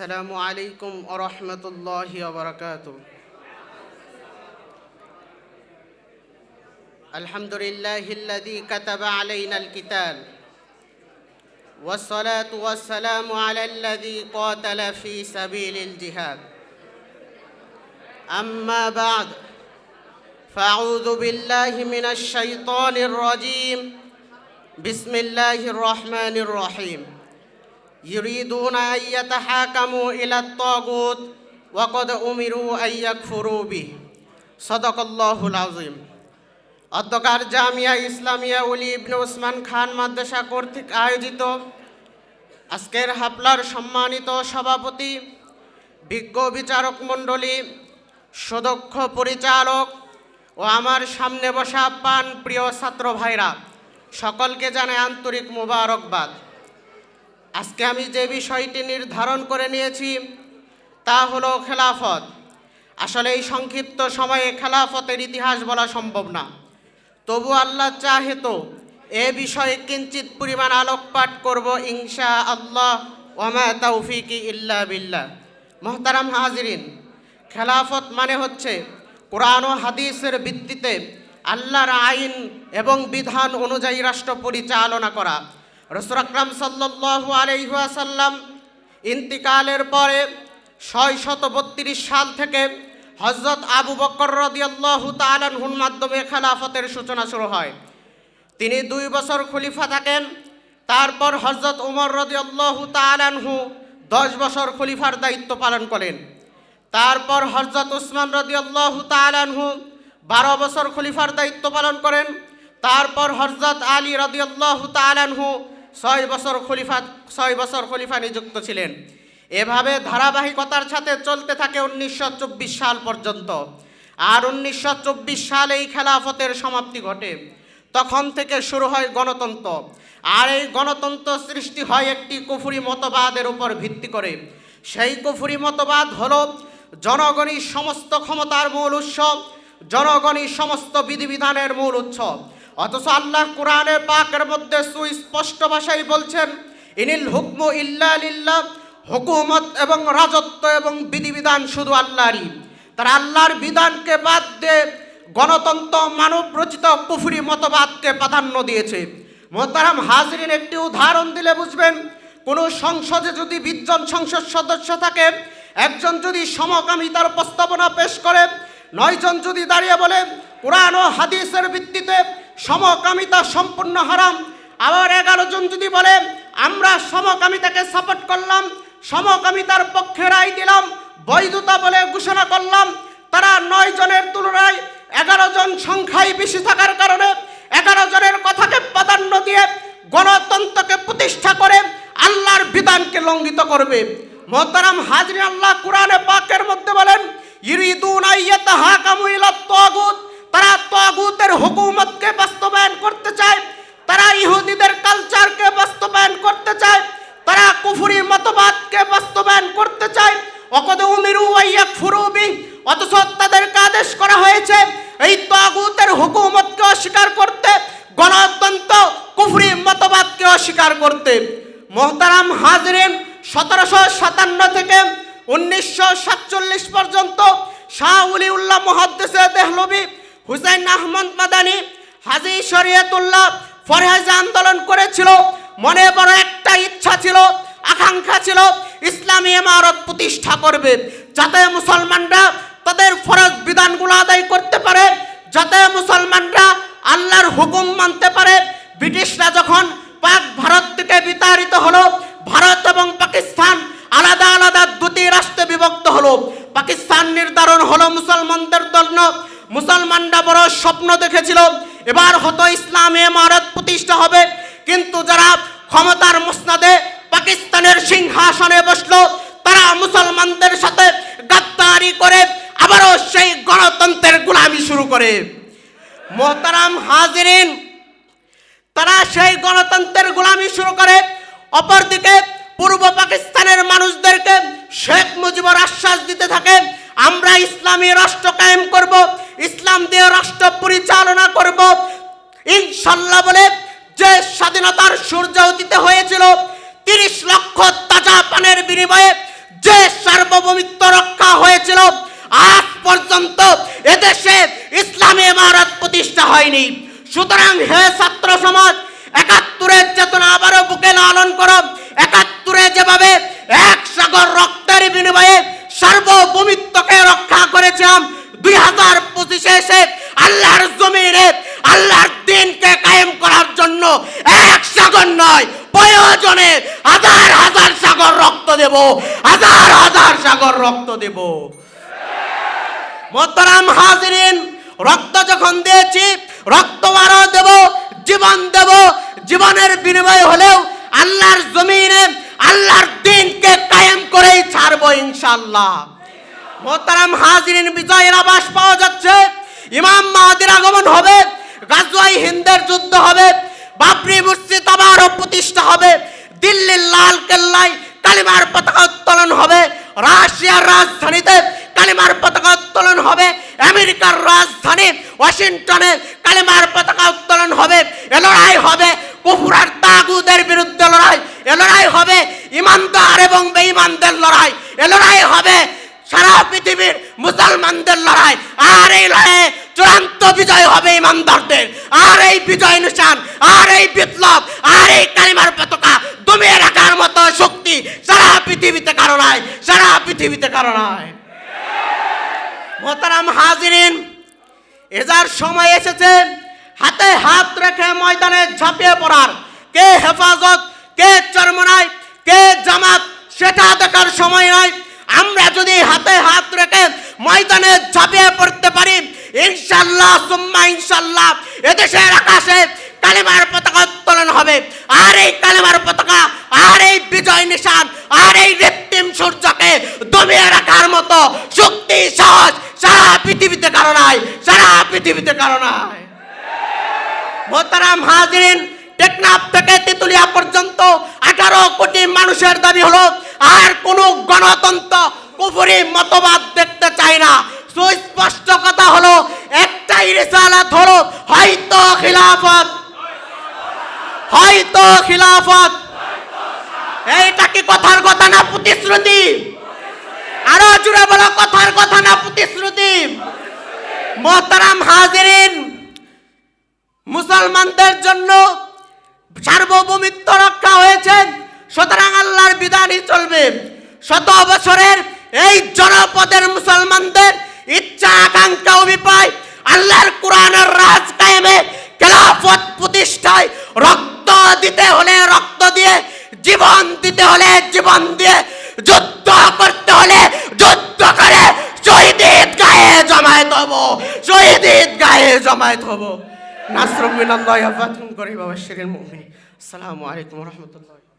السلام عليكم ورحمة الله وبركاته. الحمد لله الذي كتب علينا الكتاب والصلاة والسلام على الذي قاتل في سبيل الجهاد. أما بعد فأعوذ بالله من الشيطان الرجيم. بسم الله الرحمن الرحيم. يريدون أن يتحاكموا إلى الطاغوت وقد أمروا أن يكفروا به صدق الله العظيم অধ্যকার জামিয়া ইসলামিয়া উলি ইবনে ওসমান খান মাদ্রাসা কর্তৃক আয়োজিত আজকের হাপলার সম্মানিত সভাপতি বিজ্ঞ বিচারক মণ্ডলী সুদক্ষ পরিচালক ও আমার সামনে বসা পান প্রিয় ছাত্র ভাইরা সকলকে জানাই আন্তরিক মোবারকবাদ আজকে আমি যে বিষয়টি নির্ধারণ করে নিয়েছি, তা হলো খেলাফত। আসলে এই সংক্ষিপ্ত সময়ে খেলাফতের ইতিহাস বলা সম্ভব না। তবু আল্লাহ চাহে তো এ বিষয়ে কিঞ্চিত পরিমাণ আলোকপাত করব ইনশা আল্লাহ ওমা তৌফিকি ইল্লা বিল্লাহ। মোহতারাম হাজরিন, খেলাফত মানে হচ্ছে কোরআন ও হাদিসের ভিত্তিতে আল্লাহর আইন এবং বিধান অনুযায়ী রাষ্ট্র পরিচালনা করা। রসুল আকরাম সাল্লাহ আলহাসাল্লাম ইন্তিকালের পরে ছয় শত বত্রিশ সাল থেকে হজরত আবু বকর রদিয়াল্লাহু তালানহুর মাধ্যমে খেলাফতের সূচনা শুরু হয়। তিনি দুই বছর খলিফা থাকেন, তারপর হজরত উমর রদিয়াল্লাহু তালানহু দশ বছর খলিফার দায়িত্ব পালন করেন। তারপর হজরত উসমান রদিয়াল্লাহু তালানহু বারো বছর খলিফার দায়িত্ব পালন করেন, তারপর হজরত আলী রদিয়াল্লাহু তালানহু ছয় বছর খলিফা, ছয় বছর খলিফা নিযুক্ত ছিলেন। এভাবে ধারাবাহিকতার সাথে চলতে থাকে উনিশশো চব্বিশ সাল পর্যন্ত। আর উনিশশো সালে এই খেলাফতের সমাপ্তি ঘটে। তখন থেকে শুরু হয় গণতন্ত্র। আর এই গণতন্ত্র সৃষ্টি হয় একটি কুফুরি মতবাদের উপর ভিত্তি করে। সেই কুফুরি মতবাদ হল, জনগণই সমস্ত ক্ষমতার মূল উৎস, জনগণই সমস্ত বিধিবিধানের মূল উৎস। অথচ আল্লাহ কোরআনে পাকের মধ্যে সুস্পষ্ট ভাষায় বলছেন, ইনিল হুকমু ইল্লা লিল্লাহ। হুকুমত এবং রাজত্ব এবং বিধিবিধান শুধু আল্লাহরই। তারা আল্লাহর বিধানকে বাদ দিয়ে গণতন্ত্র মানব রচিত মতবাদকে প্রাধান্য দিয়েছে। মোহতারাম হাজরিন একটি উদাহরণ দিলে বুঝবেন, কোনো সংসদে যদি বিশজন সংসদ সদস্য থাকে, একজন যদি সমকামিতার প্রস্তাবনা পেশ করে নয়জন যদি দাঁড়িয়ে বলে, কোরআন ও হাদিসের ভিত্তিতে সমকামিতা সম্পূর্ণ হারাম। আবার এগারো জন যদি বলে, আমরা সমকামিতাকে সাপোর্ট করলাম, সমকামিতার পক্ষে রায় দিলাম, বৈধতা বলে ঘোষণা করলাম। তারা নয় জনের তুলনায় এগারো জন সংখ্যায় বেশি থাকার কারণে এগারো জনের কথাকে প্রাধান্য দিয়ে গণতন্ত্রকে প্রতিষ্ঠা করে আল্লাহর বিধানকে লঙ্ঘিত করবে। মোহতারাম হাজরি আল্লাহ কোরআনে পাকের মধ্যে বলেন তারা তাগুতের হুকুমতকে বাস্তবায়ন করতে চায়। তারা ইহুদিদের কালচারকে বাস্তবায়ন করতে চায়। তারা কুফুরি মতবাদকে বাস্তবায়ন করতে চায়। অকদ উমিরু আইয়াক ফুরুবি অথচ তাদেরকে আদেশ করা হয়েছে এই তাগুতের হুকুমতকে অস্বীকার করতে, গণতন্ত্র, কুফরি মতবাদকে অস্বীকার করতে। মোহতারাম হাজরিন সতেরোশো সাতান্ন থেকে উনিশশো সাতচল্লিশ পর্যন্ত শাহ উলিউল্লাহ মহাদ্দেশে দেহলবি হুসাইন আহমদ মাদানি হাজি শরিয়তুল্লাহ ফরহাজ আন্দোলন করেছিল। মনে বড় একটা ইচ্ছা ছিল, আকাঙ্ক্ষা ছিল, ইসলামী ইমারত প্রতিষ্ঠা করবে। যাতে মুসলমানরা তাদের ফরজ বিধানগুলো আদায় করতে পারে, যাতে মুসলমানরা আল্লাহর হুকুম মানতে পারে। ব্রিটিশরা যখন পাক ভারত থেকে বিতাড়িত হলো, ভারত এবং পাকিস্তান আলাদা আলাদা দুটি রাষ্ট্রে বিভক্ত হলো। পাকিস্তান নির্ধারণ হলো মুসলমানদের জন্য। মুসলমানরা বড় স্বপ্ন দেখেছিল। এবার হতো ইসলামে ইমারত প্রতিষ্ঠা হবে। কিন্তু যারা ক্ষমতার মসনাদে পাকিস্তানের সিংহাসনে বসল, তারা মুসলমানদের সাথে গাদ্দারি করে আবারও সেই গণতন্ত্রের গোলামি শুরু করে। মোহতারাম হাজিরিন, তারা সেই গণতন্ত্রের গোলামি শুরু করে। অপরদিকে পূর্ব পাকিস্তানের মানুষদেরকে শেখ মুজিবুর আশ্বাস দিতে থাকে, আমরা ইসলামী রাষ্ট্র কায়েম করব, ইসলাম দিয়ে রাষ্ট্র পরিচালনা করব। ইনশাল্লাহ বলে যে স্বাধীনতার সূর্য উদিত হয়েছিল, তিরিশ লক্ষ তাজা পানের বিনিময়ে যে সার্বভৌমিত্ব রক্ষা হয়েছিল, আজ পর্যন্ত এদেশে ইসলামী ইমারত প্রতিষ্ঠা হয়নি। সুতরাং হে ছাত্র সমাজ একাত্তরের চেতনা আবারও বুকে লালন করো একাত্তরে যেভাবে এক সাগর রক্তের বিনিময়ে সার্বভৌমিত্বকে রক্ষা করেছিলাম দুই হাজার পঁচিশে এসে আল্লাহর জমিনে আল্লাহর দিনকে কায়েম করার জন্য এক সাগর নয় প্রয়োজনে হাজার হাজার সাগর রক্ত দেব হাজার হাজার সাগর রক্ত দেব। মোহতারাম হাজিরিন, রক্ত যখন দিয়েছি, রক্ত আরও দেব, জীবন দেব। জীবনের বিনিময় হলেও আল্লাহর জমিনে, আল্লাহর দিনকে কায়েম করেই ছাড়বো ইনশাল্লাহ মোহতারাম হাজিরিন, বিজয়ের আবাস পাওয়া যাচ্ছে। ইমাম মাহাদির আগমন হবে, গাজওয়াই হিন্দের যুদ্ধ হবে, বাবরি মসজিদ আবারও প্রতিষ্ঠা হবে, দিল্লির লাল কেল্লায় কালিমার পতাকা উত্তোলন হবে রাশিয়ার রাজধানীতে কালিমার পতাকা উত্তোলন হবে। আমেরিকার রাজধানী ওয়াশিংটনে কালিমার পতাকা উত্তোলন হবে। এ লড়াই হবে কুফুরার তাগুদের বিরুদ্ধে লড়াই। এ লড়াই হবে ইমানদার এবং বেঈমানদের লড়াই। এ লড়াই হবে সারা পৃথিবীর মুসলমানদের লড়াই। আর এই লড়াইয়ে চূড়ান্ত বিজয় হবে ইমানদারদের। আর এই বিজয় নিশান, আর এই বিপ্লব, আর এই কালিমার পতাকা দমিয়ে রাখার মতো শক্তি সারা পৃথিবীতে কারও নাই, সারা পৃথিবীতে কারও নাই। মোহতারাম হাজিরিন এজার সময় এসেছে, হাতে হাত রেখে ময়দানে ঝাঁপিয়ে পড়ার। কে হেফাজত, কে চরমনায় কে জামাত, সেটা দেখার সময় নয়। আমরা যদি হাতে হাত রেখে ময়দানে ঝাঁপিয়ে পড়তে পারি, ইনশাল্লাহ, সুম্মা ইনশাল্লাহ, এদেশের আকাশে কালিমার পতাকা উত্তোলন হবে আর এই কালিমার পতাকা আর এই বিজয় নিশান আর এই রেপ্টিম সূর্যকে দমিয়ে রাখার মতো শক্তি সারা পৃথিবীতে কারও নাই, সারা পৃথিবীতে কারও নাই। মোহতারাম হাজিরিন, টেকনাফ থেকে তেতুলিয়া পর্যন্ত আঠারো কোটি মানুষের দাবি হলো, আর কোনো গণতন্ত্র, কুফুরি মতবাদ দেখতে চাই না। সুস্পষ্ট কথা হলো, একটাই রিসালাত হলো, হয়তো খিলাফত। হয়তো খিলাফত। এইটা কি কথার কথা না, প্রতিশ্রুতি? আরও জুড়ে বলো, কথার কথা না, প্রতিশ্রুতি। হাজিরিন, মুসলমানদের জন্য সার্বভৌমিত্ব রক্ষা হয়েছে। সুতরাং আল্লাহর বিধানই চলবে। শত বছরের এই জনপদের মুসলমানদের ইচ্ছা, আকাঙ্ক্ষা, অভিপ্রায় আল্লাহর কোরআনের রাজ কায়েমে খেলাফত প্রতিষ্ঠায় রক্ত দিতে হলে রক্ত দিয়ে গায়ে জমায়েত হব। নাসরুম মিনাল্লাহি ওয়া ফাতহুন করিম ওয়া বাশশিরিল মুমিনিন আসসালামু আলাইকুম রাহমাতুল্লাহ।